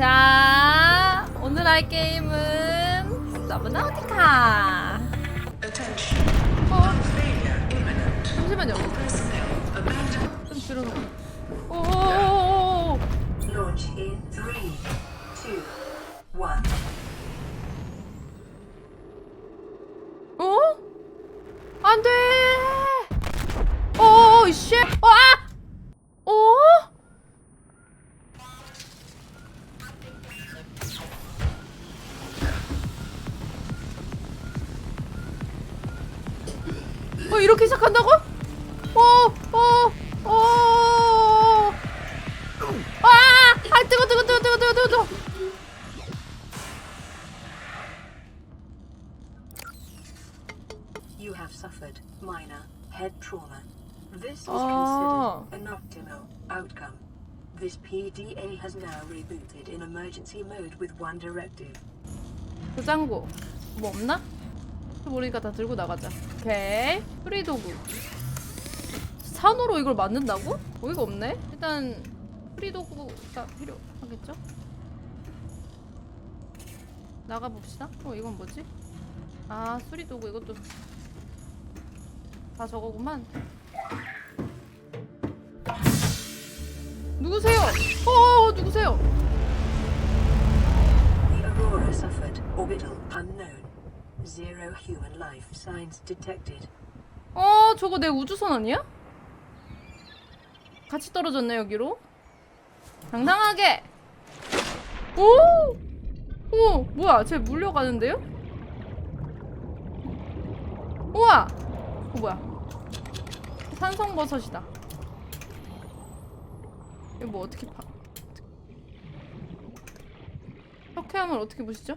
자, 오늘 할 게임은 서브나우티카. 어? 잠시만요. 좀 줄여놓고. one. 어? 안 돼! 오, 쉣! 어, Oh. optimal outcome. This PDA has now rebooted in emergency mode with one directive. 도장고 뭐 없나? 모르니까 다 들고 나가자 오케이 프리도구 산으로 이걸 만든다고? 어이가 없네 일단 프리도구가 필요하겠죠? 나가 봅시다 어 이건 뭐지? 아 수리도구 이것도 다 저거구만 누구세요? 어 누구세요? The Aurora suffered orbital unknown. Zero human life signs detected. 어, 저거 내 우주선 아니야? 같이 떨어졌네, 여기로. 당당하게! 오! 오, 뭐야, 쟤 물려가는데요? 우와! 어, 뭐야. 산성버섯이다. 이거 뭐 어떻게 파, 석회암을 어떻게 보시죠?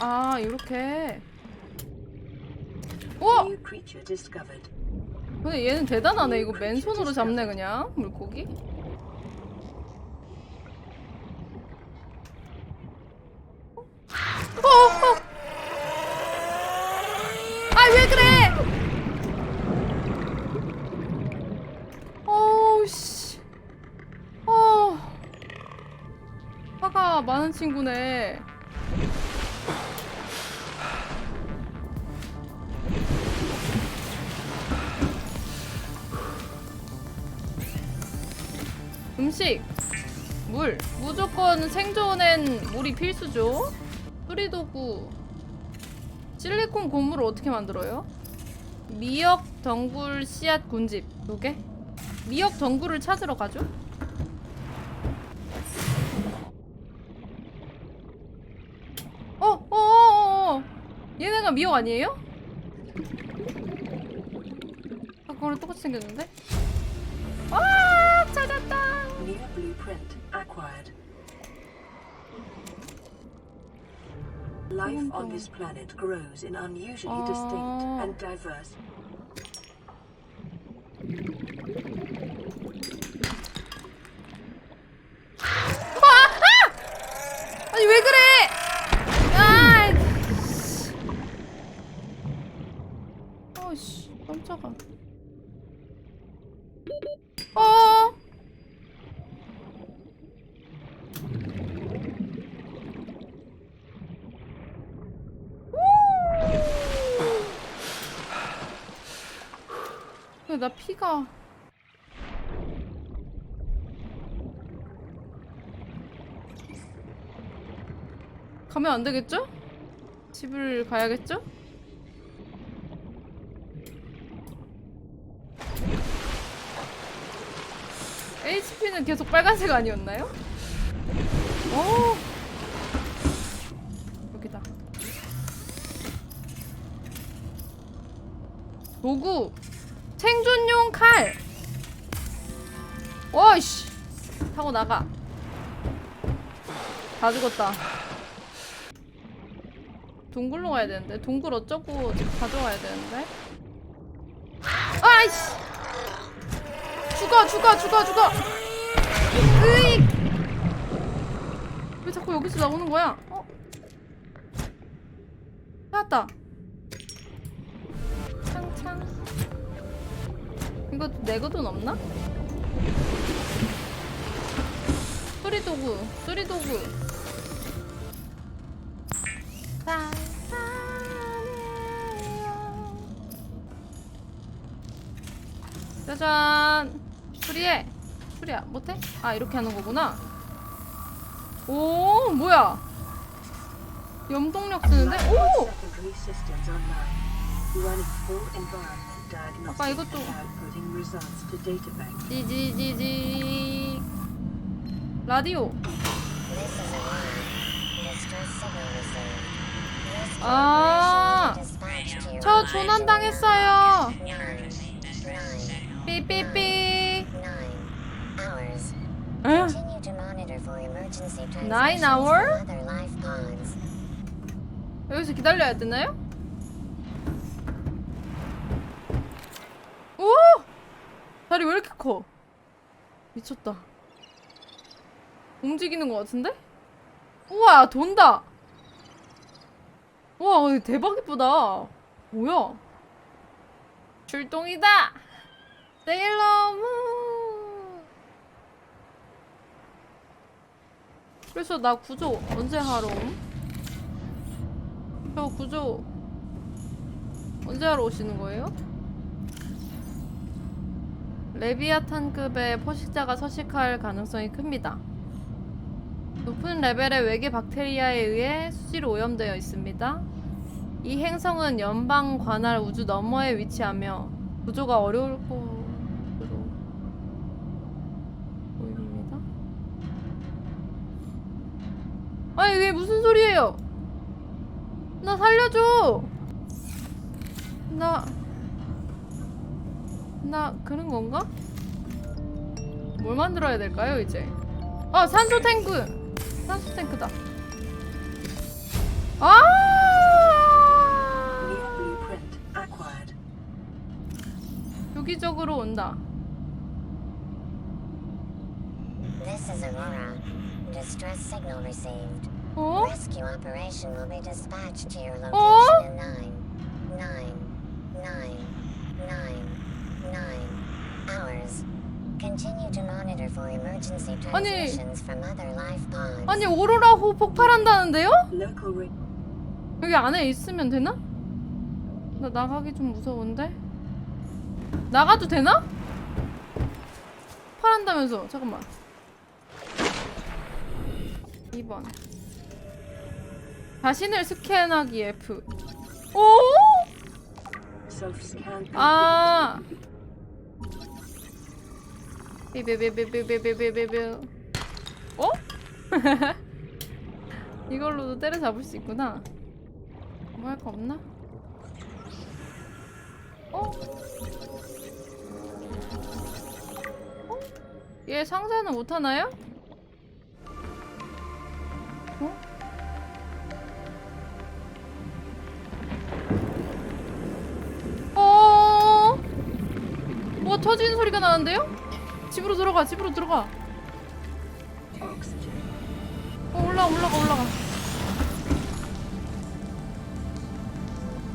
아, 이렇게. discovered. 근데 얘는 대단하네. 이거 맨손으로 잡네 그냥 물고기. 어, 어. 아왜 그래? 어우 씨. 어. 화가 많은 친구네. 음식, 물, 무조건 생존엔 물이 필수죠. 뿌리도구, 실리콘 고무를 어떻게 만들어요? 미역, 덩굴, 씨앗, 군집 요게? 미역, 덩굴을 찾으러 가죠? 어, 어, 어, 어, 어. 얘네가 미역 아니에요? 아까랑 똑같이 생겼는데? 아, 찾았다. Life on this planet grows in unusually distinct Oh. and diverse. 아니 왜 그래? 아! 어씨 깜짝아. 어. 우! 나 피가 가면 안 되겠죠? 집을 가야겠죠? HP는 계속 빨간색 아니었나요? 오 여기다. 도구. 생존용 칼. 와이씨. 타고 나가. 다 죽었다. 동굴로 가야 되는데? 동굴 어쩌고 가져와야 되는데? 아이씨. 죽어 죽어 죽어 죽어 으이 왜 자꾸 여기서 나오는 거야 어 찾았다 창창 이거 내거 돈 없나? 수리 도구, 수리 도구. 짜잔. 수리해. 수리야, 못해? 아, 이렇게 하는 거구나. 오, 뭐야? 염동력 쓰는데? 오! 아빠, 이것도-. 지지지지. 라디오. 아, 저 조난 당했어요. 삐삐삐. Emergency Nine hour? 여기서 기다려야 되나요? 오! 다리 왜 이렇게 커? 미쳤다. 움직이는 것 같은데? 우와, 돈다! 우와, 대박 이쁘다. 뭐야? 출동이다! 세일러문! 그래서 나 구조 언제 하러 옴? 저 구조 언제 하러 오시는 거예요? 레비아탄급의 포식자가 서식할 가능성이 큽니다. 높은 레벨의 외계 박테리아에 의해 수지로 오염되어 있습니다. 이 행성은 연방 관할 우주 너머에 위치하며 구조가 어려울 것으로 보입니다. 아니 이게 무슨 소리예요? 나 살려줘. 나, 나 그런 건가? 뭘 만들어야 될까요 이제? 아 산소 탱크, 산소 탱크다. 아! 유기적으로 온다. This is Aurora. Distress signal received. 어? Rescue operation will be dispatched to your Oh? location in nine, nine, nine, nine, nine hours. Continue to monitor for emergency 아니. transmissions from other life pods. 아니 오로라 호 폭발한다는데요? 여기 안에 있으면 되나? 나 나가기 좀 무서운데? 나가도 되나? 폭발한다면서 잠깐만 2번 자신을 스캔하기 F 오? 아 삐삐삐삐삐삐삐삐삐 어? 이걸로도 때려잡을 수 있구나 뭐 할 거 없나? 어? 어? 얘 상자는 못하나요? 터지는 소리가 나는데요? 집으로 들어가, 집으로 들어가. 어, 올라가, 올라가, 올라가.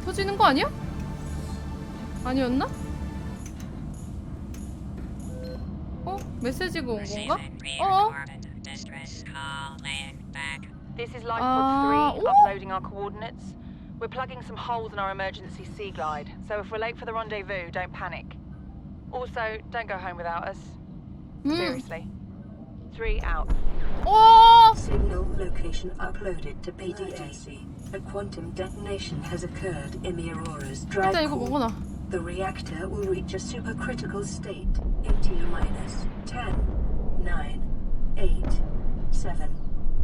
터지는 거 아니야? 아니었나? 어? 메시지가 온 건가? 어? Back. This is Lifepod Ah, 3, ooh. uploading our coordinates. We're plugging some holes in our emergency sea glide, so if we're late for the rendezvous, don't panic. Also, don't go home without us. 음. Seriously. Three out. 어! Signal location uploaded to PDAC. A quantum detonation has occurred in the Aurora's drive 일단 이거 core. 먹어놔. The reactor will reach a supercritical state in T minus 10, 9, 8, 7,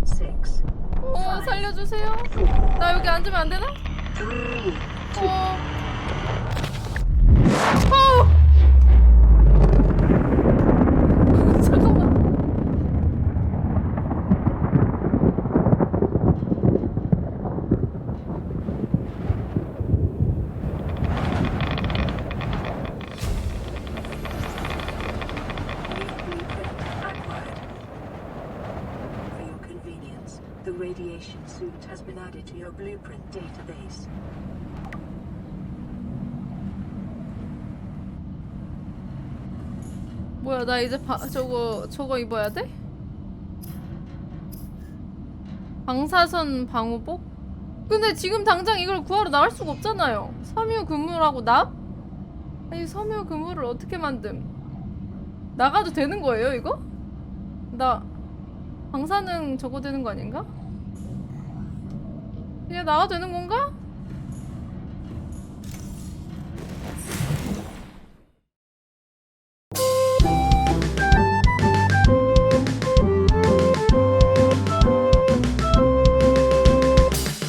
6, 어, 살려주세요. 나 여기 앉으면 안 되나? 3, 어. 어! suit has been added to your blueprint database. 뭐야, 나 이제 바, 저거 저거 입어야 돼? 방사선 방호복? 근데 지금 당장 이걸 구하러 나갈 수가 없잖아요. 섬유 그물하고 납? 아니 섬유 그물을 어떻게 만듦? 나가도 되는 거예요 이거? 나 방사능 저거 되는 거 아닌가? 그냥 나가도 되는 건가?